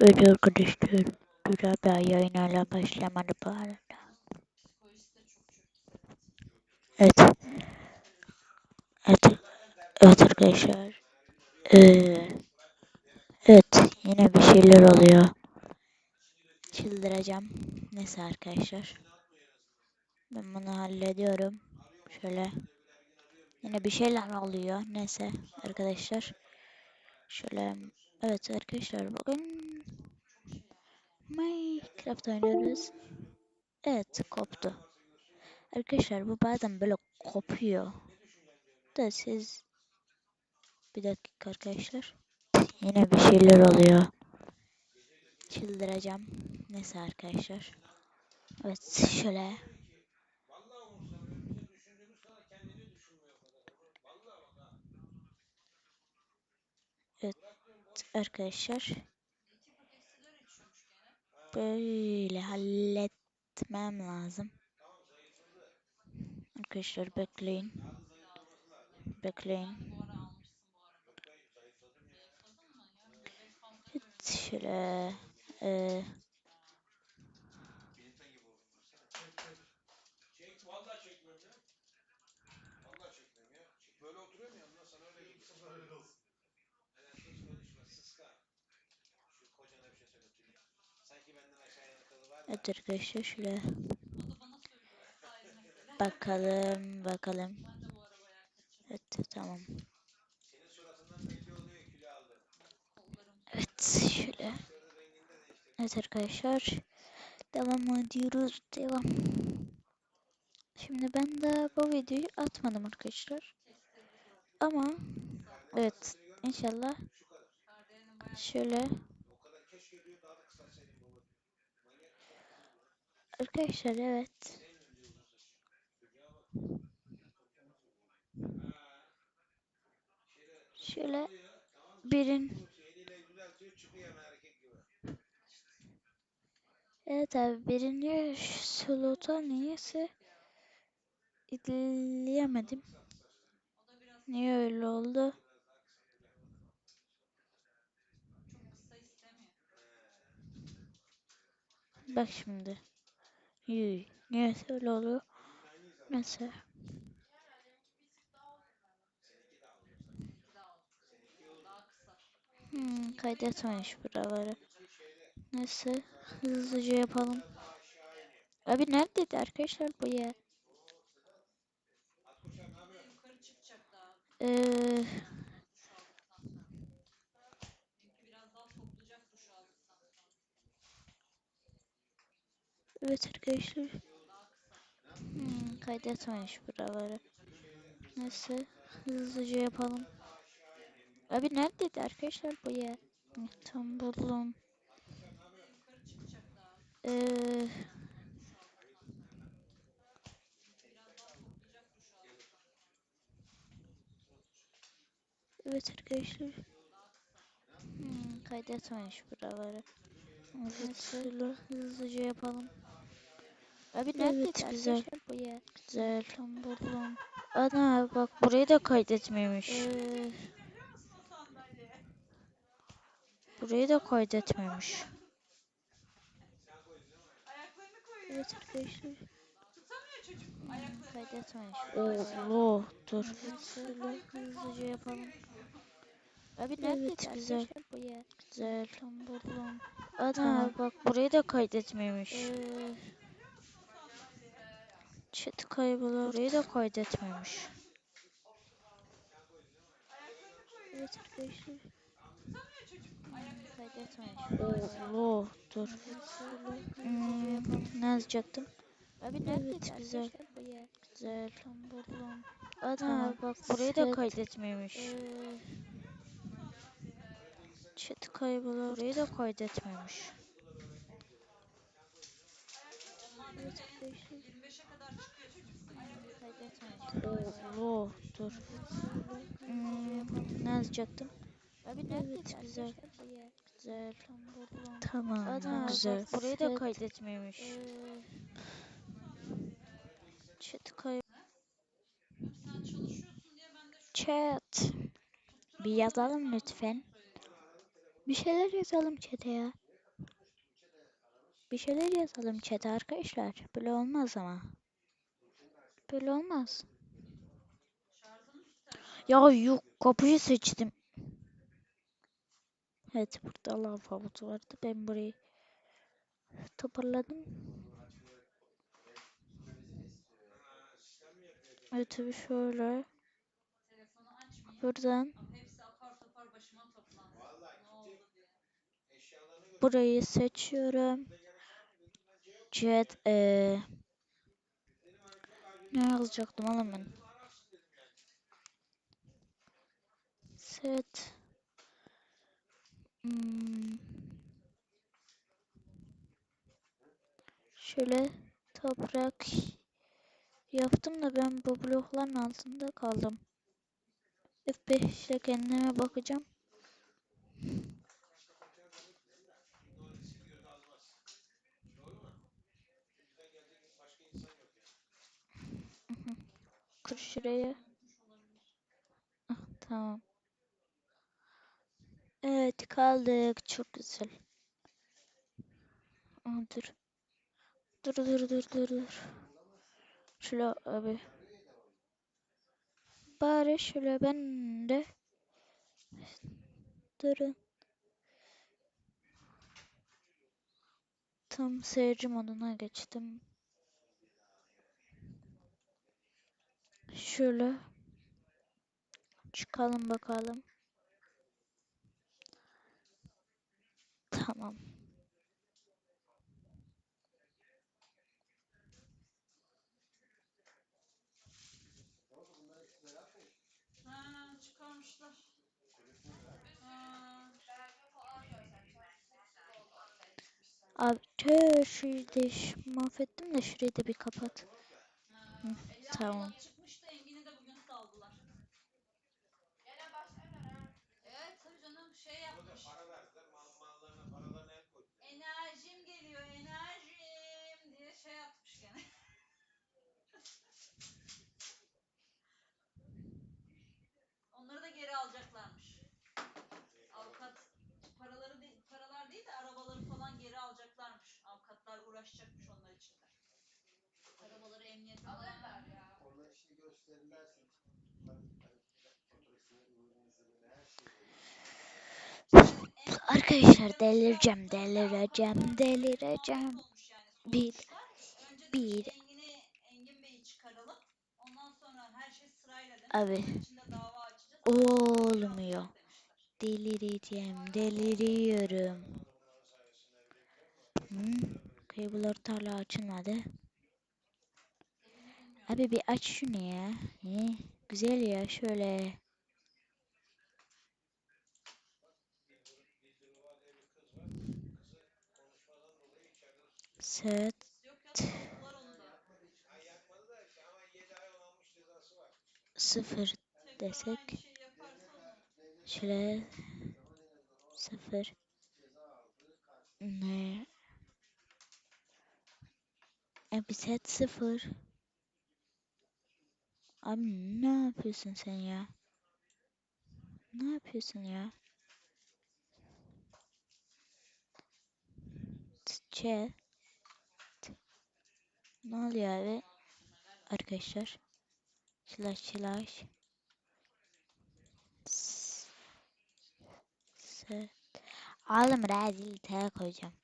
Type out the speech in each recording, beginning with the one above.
Evet arkadaşlar. Güzel bir yayınlarla başlamadı bu arada. Evet. Evet. Evet arkadaşlar. Ee, evet. Yine bir şeyler oluyor. Çıldıracağım. Neyse arkadaşlar. Ben bunu hallediyorum. Şöyle. Yine bir şeyler oluyor. Neyse arkadaşlar. Şöyle. Evet arkadaşlar bugün Minecraft oynuyoruz. Evet koptu. Arkadaşlar bu bazen böyle kopuyor. Da siz bir dakika arkadaşlar. Yine bir şeyler oluyor. Çıldıracağım. Neyse arkadaşlar. Evet şöyle. Arkadaşlar. Böyle halletmem lazım. Arkadaşlar bekleyin. Bekleyin. Evet şöyle. Ee, evet arkadaşlar şöyle. Bakalım bakalım. Evet tamam. Evet şöyle. Evet arkadaşlar. Devam ediyoruz. Devam. Şimdi ben de bu videoyu atmadım arkadaşlar. Ama evet inşallah şöyle Ha. Şeyde Şöyle birin evet abi birinci slota niyeyse ilerleyemedim. Niye öyle oldu? Bak şimdi. Yuh, Niye öyle oluyor? Mesela. Hmm, kaydetmemiş buraları. Neyse hızlıca yapalım. Abi neredeydi arkadaşlar bu ya? Ee, evet arkadaşlar. Hmm, kaydetmemiş buraları. Neyse hızlıca yapalım. Abi neredeydi arkadaşlar bu? Hı, Tam buldum. Ee, evet arkadaşlar. Hmm, kaydetmemiş buraları. Neyse hızlıca yapalım. Abi neredeydi Evet, güzel. bu ya? Güzel. Tam buldum. Ana bak burayı da kaydetmemiş. Ee, Burayı da kaydetmemiş. evet arkadaşlar. Kaydetmemiş. Allah dur. Hızlıca yapalım. Abi Evet, neredeydi güzel. bu ya? Güzel. Tam buldum. Ana Tamam. bak burayı da kaydetmemiş. Ee, Chat kaybolur. Burayı da kaydetmemiş. evet arkadaşlar. Hmm, kaydetmemiş. Allah dur. Hmm, ne yazacaktım? Abi neredeydi Evet, güzel. Güzel. Buldum. Tamam. bak burayı da kaydetmemiş. Ee, Chat kaybolur. Burayı da kaydetmemiş. evet arkadaşlar. Allah dur. Hmm, ne yazacaktım? Abi Evet, güzel. Güzel. Tamam. Ana, güzel. Burayı da kaydetmemiş. Ee, Chat kay Chat. Bir yazalım lütfen. Bir şeyler yazalım chat'e ya. Bir şeyler yazalım chat'e arkadaşlar. Böyle olmaz ama. Böyle olmaz. Ya yok kapıyı seçtim. Evet burada lav havuzu vardı. Ben burayı toparladım. Evet tabii şöyle. Buradan burayı seçiyorum. Chat eee Dedim hani çok acil. Ne yazacaktım oğlum ben? Set. Hmm. Şöyle toprak yaptım da ben bu blokların altında kaldım. F5 ile kendime bakacağım. Şuraya. Ah, tamam. Evet kaldık. Çok güzel. Aa, dur. Dur dur dur dur dur. Şöyle abi. Bari şöyle ben de. Durun. Tam seyirci moduna geçtim. Şöyle. Çıkalım bakalım. Tamam. Ha çıkarmışlar. Ha. Abi tüh şurayı da mahvettim de şurayı da bir kapat. Hı, tamam. Geri alacaklarmış. Avukat paraları değil, paralar değil de arabaları falan geri alacaklarmış. Avukatlar uğraşacakmış onlar için de. Arabaları emniyete alırlar ya. Onlar işte gösterirlerse şeyi. Arkadaşlar delireceğim, delireceğim, delireceğim. Bir, bir. Engin Bey'i çıkaralım. Ondan sonra her şey sırayla. Abi. Onun için de dava açacağız. Olmuyor. Delireceğim, deliriyorum. Hı? Kablolar hala açılmadı. Abi bir aç şunu ya. He, güzel ya şöyle. Set. Yok yok saldılar onu da. Ay yakmadı da işte ama 7 ay onanmış cezası var. Sıfır desek. Şöyle. Sıfır. Ne? E set sıfır. Abi ne yapıyorsun sen ya? Ne yapıyorsun ya? Chat. Ne oluyor abi? Arkadaşlar. Slash slash. Oğlum rezil T koyacağım.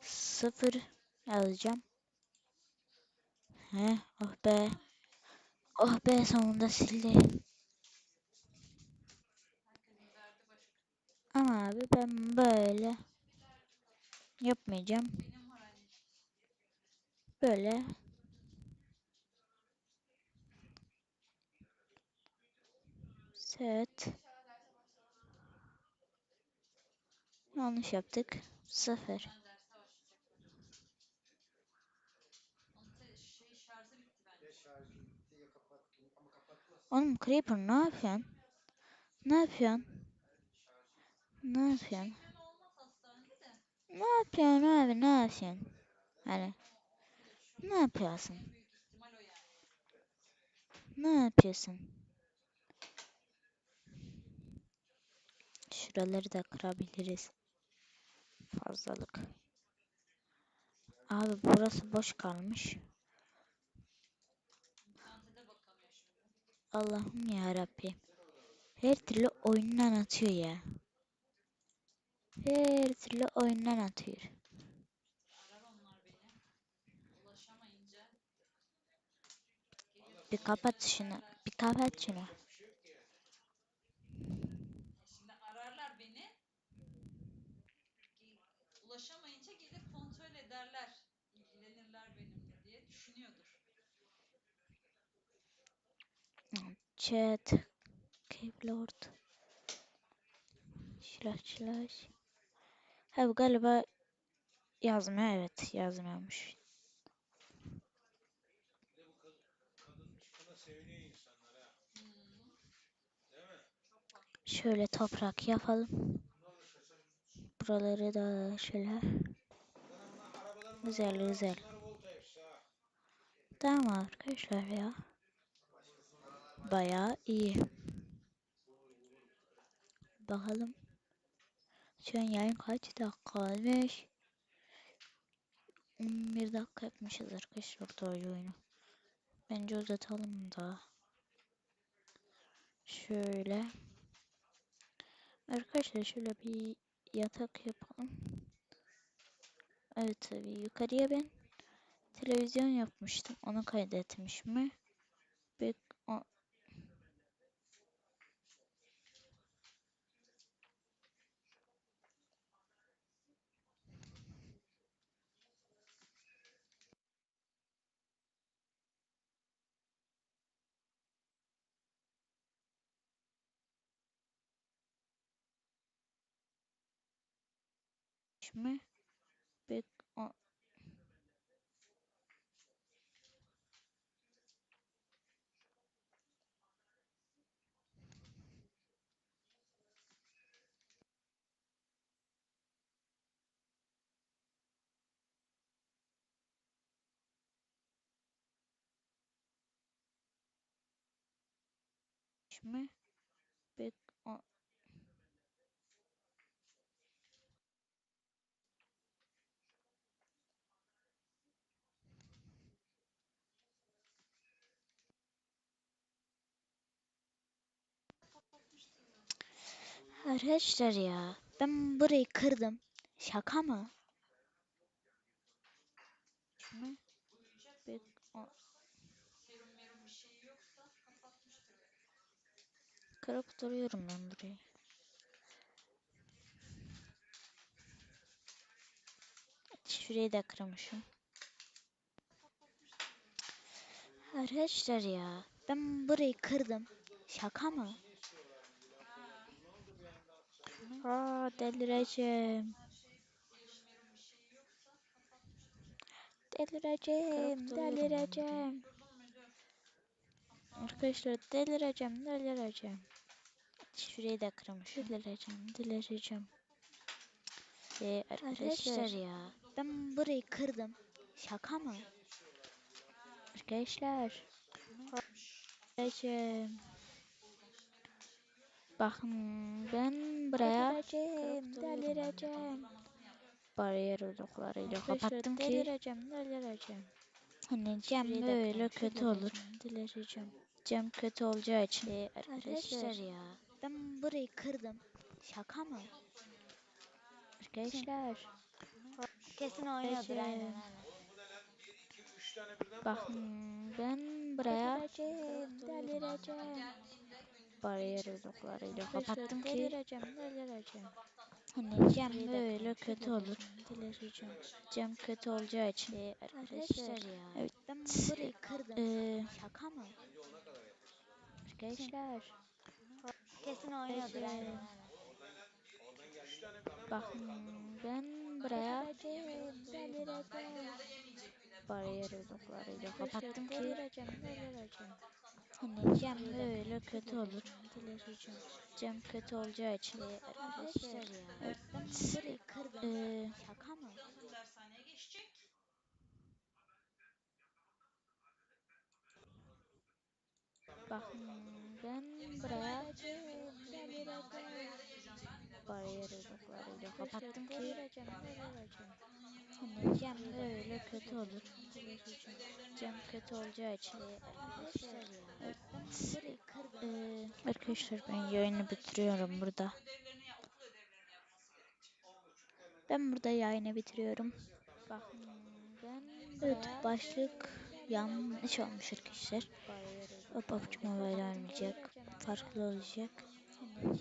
Sıfır yazacağım. He, oh be. Oh be sonunda sildi. Ama abi ben böyle yapmayacağım. Böyle set yanlış yaptık. Sıfır. Ben derse başlayacaklar. Onun te- şey şarjı bitti bence. Ya şarjı bitti ya kapattım ama kapatmaz. Oğlum Creeper ne yapıyorsun? Ne yapıyorsun? Ne yapıyorsun? Ne yapıyorsun abi ne yapıyorsun? Hani ne yapıyorsun? Ne yapıyorsun? Şuraları da kırabiliriz. Fazlalık. Abi burası boş kalmış. Allah'ım ya Rabbi. Her türlü oyundan atıyor ya. Her türlü oyundan atıyor. Bir kapat şunu. Bir kapat şunu. Chat. Keyboard. Slash slash. Ha bu galiba yazmıyor. Evet yazmıyormuş. Şöyle toprak yapalım. Buraları da şöyle. Güzel, güzel. Tamam arkadaşlar ya. Bayağı iyi. Bakalım. Şu an yayın kaç dakika olmuş? 11 dakika yapmışız arkadaşlar doğru oyunu. Bence uzatalım da. Şöyle. Arkadaşlar şöyle bir yatak yapalım. Evet tabii yukarıya ben televizyon yapmıştım. Onu kaydetmiş mi? Bir, o, mi? Bir, o, mi? Bir, o, Arkadaşlar ya ben burayı kırdım. Şaka mı? Kırıp duruyorum ben burayı. Şurayı da kırmışım. Arkadaşlar ya ben burayı kırdım. Şaka mı? Aa delireceğim. Her şey serum merum bir şey kapatmıştır. Delireceğim, delireceğim. Müdür? Arkadaşlar delireceğim, delireceğim. Şurayı da kırmışım. Delireceğim, delireceğim. Ee, arkadaşlar ya ben burayı kırdım. Şaka mı? Arkadaşlar. Delireceğim. Bakın ben buraya kırıp delireceğim. Bariyer odaklarıyla kapattım ki. Delireceğim, delireceğim. Hani cam böyle kötü olur. Delireceğim. Cam kötü olacağı için. Ee, arkadaşlar ya ben burayı kırdım. Şaka mı? Arkadaşlar. Kesin oynuyordur aynen aynen. Oğlum bu ne lan? 1, 2, 3 tane birden mi Bakın ben buraya Delireceğim. delireceğim. Bariyer odaklarıyla kapattım ki. Delireceğim, delireceğim. Hani cam böyle kötü olur. Delireceğim. Cam kötü olacağı için. Ee, arkadaşlar ya Evet. ben burayı kırdım. Ee, Şaka mı? Arkadaşlar. Kesin oynuyordur aynen aynen. Oradan geldi. 3 tane birden mi Bakın bağlı? Kandırma. ben buraya bariyer odaklarıyla kapattım ki. Delireceğim, delireceğim. Hani cam böyle kötü olur. Cam kötü olacağı için. Arkadaşlar ya Evet. Ee, Şaka mı? Bakın ben buraya bariyer yoluklarıyla kapattım ki hani cam kötü olur. Cam kötü olacağı için Arkadaşlar ya. Evet. Arkadaşlar ben yayını bitiriyorum burada. Ben burada yayını bitiriyorum. Bakın ben Evet başlık yanlış olmuş arkadaşlar. PUBG Mobile olmayacak. Farklı olacak. Hani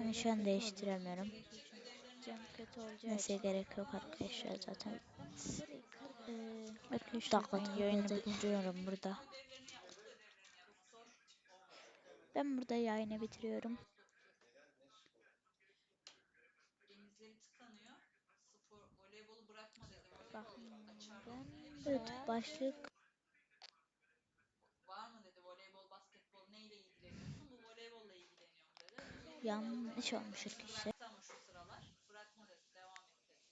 Ben şu an değiştiremiyorum. Neyse gerek yok arkadaşlar zaten. Arkadaşlar ben yayını bitiriyorum burada. Ben burada yayını bitiriyorum. Denizleri tıkanıyor. Spor, voleybolu bırakma dedi. Bakın Voleybol açar. ben Evet buraya başlık Var mı dedi voleybol, basketbol neyle ilgileniyorsun? Bu voleybolla ilgileniyorum dedi. yanlış olmuş arkadaşlar. Tamam şu sıralar. Bırakma dedi. Devam et dedi.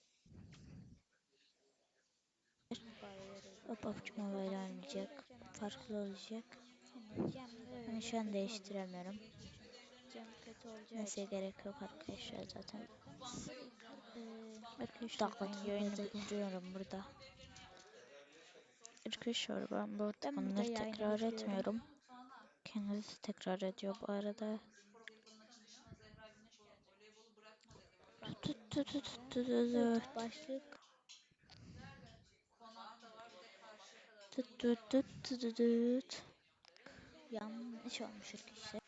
Bariyer O PUBG Mobile olmayacak. Farklı olacak. Hani Ben şu an değiştiremiyorum. Neyse gerek yok arkadaşlar zaten. Ben yayını bitiriyorum burada. Arkadaşlar ben bu Ben burada yayını tekrar etmiyorum. Kendisi tekrar ediyor bu arada. Tut tut tut tut tut başlık tut tut tut tut tut. Yanlış olmuş arkadaşlar.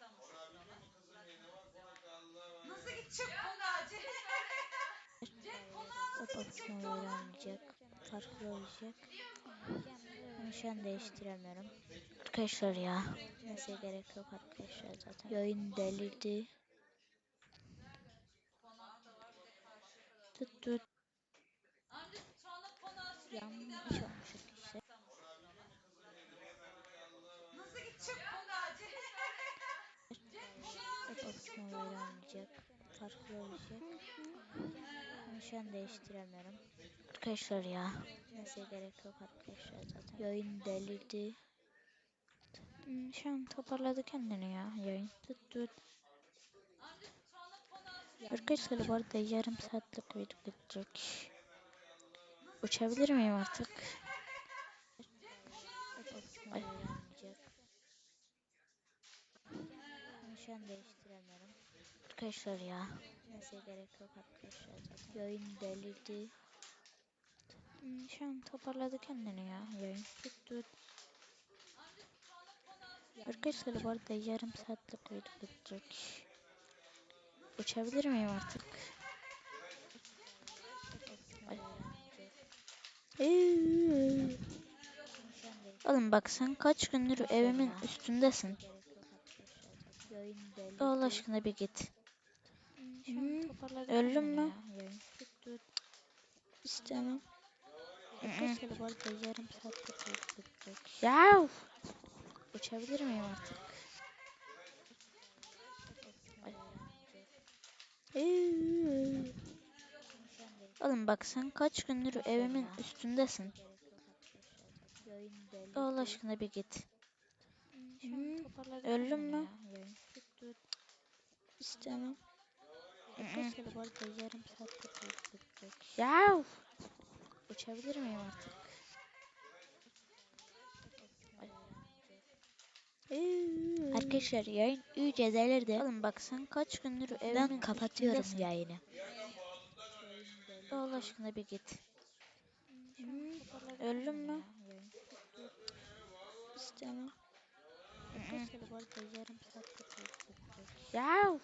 Nasıl gidecek konağa Cem? Cem konağa nasıl gidecek konağa? olmayacak. Farklı olacak. Ben şu an değiştiremiyorum. Arkadaşlar ya. Neyse gerek yok arkadaşlar zaten. Yayın delirdi. Tut tut. Yanlış gidemez. olmuş arkadaşlar. Nasıl gidecek konağa Cem? Cem konağa O Mobile olmayacak. Farklı olacak. Ben şu an değiştiremiyorum. Arkadaşlar ya. Neyse gerek yok arkadaşlar zaten. Yayın delirdi. Şu an toparladı kendini ya yayın. Tut tut. Arkadaşlar bu arada yarım saatlik video bitecek. Uçabilir miyim artık? Ay. Ben şu an değiştiremiyorum. Arkadaşlar ya. Neyse gerek yok arkadaşlar zaten. Yayın delirdi. Hmm, Şu an toparladı kendini ya yayın. Tut tut. Arkadaşlar bu arada yarım saatlik video bitecek. Uçabilir miyim artık? Oğlum bak sen kaç gündür evimin üstündesin. Allah aşkına bir git. Hmm, öldün mü? İstemem. Arkadaşlar bu arada yarım. Ya! Uçabilir miyim artık? Oğlum bak sen kaç gündür evimin üstündesin. Allah aşkına bir git. Hmm, öldün mü? İstemem. Arkadaşlar bu arada yarım video bitecek. Ya! Uçabilir miyim artık? Arkadaşlar yayın iyice delirdi. Oğlum bak sen kaç gündür evimin Ben kapatıyorum yayını. Allah aşkına bir git. Öldün mü? İstemem. Arkadaşlar bu arada yarım video bitecek. Ya!